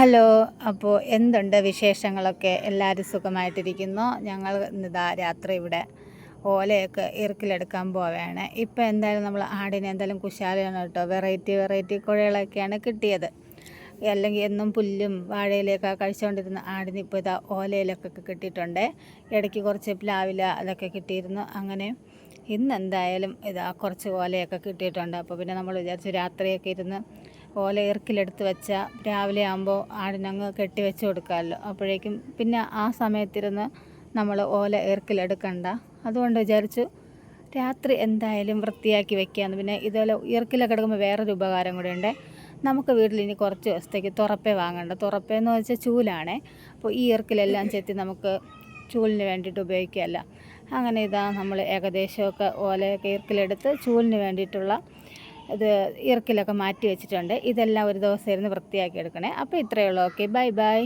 Hello അപ്പോൾ എന്തുണ്ട് വിശേഷങ്ങളൊക്കെ? എല്ലാവരും സുഖമായിട്ടിരിക്കുന്നു? ഞങ്ങൾ ഇതാ രാത്രി ഇവിടെ ഓലയൊക്കെ ഇറുക്കിലെടുക്കാൻ പോവുകയാണ് ഇപ്പോൾ എന്തായാലും നമ്മൾ ആടിനെ എന്തായാലും കുശാലയാണ് കേട്ടോ. വെറൈറ്റി വെറൈറ്റി കുഴകളൊക്കെയാണ് കിട്ടിയത്. അല്ലെങ്കിൽ എന്നും പുല്ലും വാഴയിലൊക്കെ കഴിച്ചുകൊണ്ടിരുന്ന ആടിന് ഇപ്പോൾ ഇതാ ഓലയിലൊക്കെ കിട്ടിയിട്ടുണ്ട്. ഇടയ്ക്ക് കുറച്ച് പ്ലാവില അതൊക്കെ കിട്ടിയിരുന്നു. അങ്ങനെ ഇന്ന് എന്തായാലും ഇതാ കുറച്ച് ഓലയൊക്കെ കിട്ടിയിട്ടുണ്ട്. അപ്പോൾ പിന്നെ നമ്മൾ വിചാരിച്ചു രാത്രിയൊക്കെ ഇരുന്ന് ഓല ഇറക്കിലെടുത്ത് വെച്ചാൽ രാവിലെ ആകുമ്പോൾ ആടിനങ്ങ് കെട്ടി വെച്ച് കൊടുക്കാമല്ലോ അപ്പോഴേക്കും പിന്നെ ആ സമയത്തിരുന്ന് നമ്മൾ ഓല ഇറക്കിലെടുക്കണ്ട. അതുകൊണ്ട് വിചാരിച്ചു രാത്രി എന്തായാലും വൃത്തിയാക്കി വെക്കാമെന്ന് പിന്നെ ഇതുപോലെ ഇറക്കിലൊക്കെ എടുക്കുമ്പോൾ വേറൊരു ഉപകാരം കൂടെ ഉണ്ട്. നമുക്ക് വീട്ടിൽ ഇനി കുറച്ച് ദിവസത്തേക്ക് തുറപ്പേ വാങ്ങണ്ട. തുറപ്പേന്ന് വെച്ചാൽ ചൂലാണേ. അപ്പോൾ ഈ ഇറക്കിലെല്ലാം ചെത്തി നമുക്ക് ചൂലിന് വേണ്ടിയിട്ട് ഉപയോഗിക്കുകയല്ല അങ്ങനെ ഇതാ നമ്മൾ ഏകദേശമൊക്കെ ഓലയൊക്കെ ഇറക്കിലെടുത്ത് ചൂലിന് വേണ്ടിയിട്ടുള്ള ഇത് ഇറക്കിലൊക്കെ മാറ്റി വെച്ചിട്ടുണ്ട്. ഇതെല്ലാം ഒരു ദിവസം ഇരുന്ന് വൃത്തിയാക്കി എടുക്കണേ. അപ്പോൾ ഇത്രയേ ഉള്ളൂ. Okay bye bye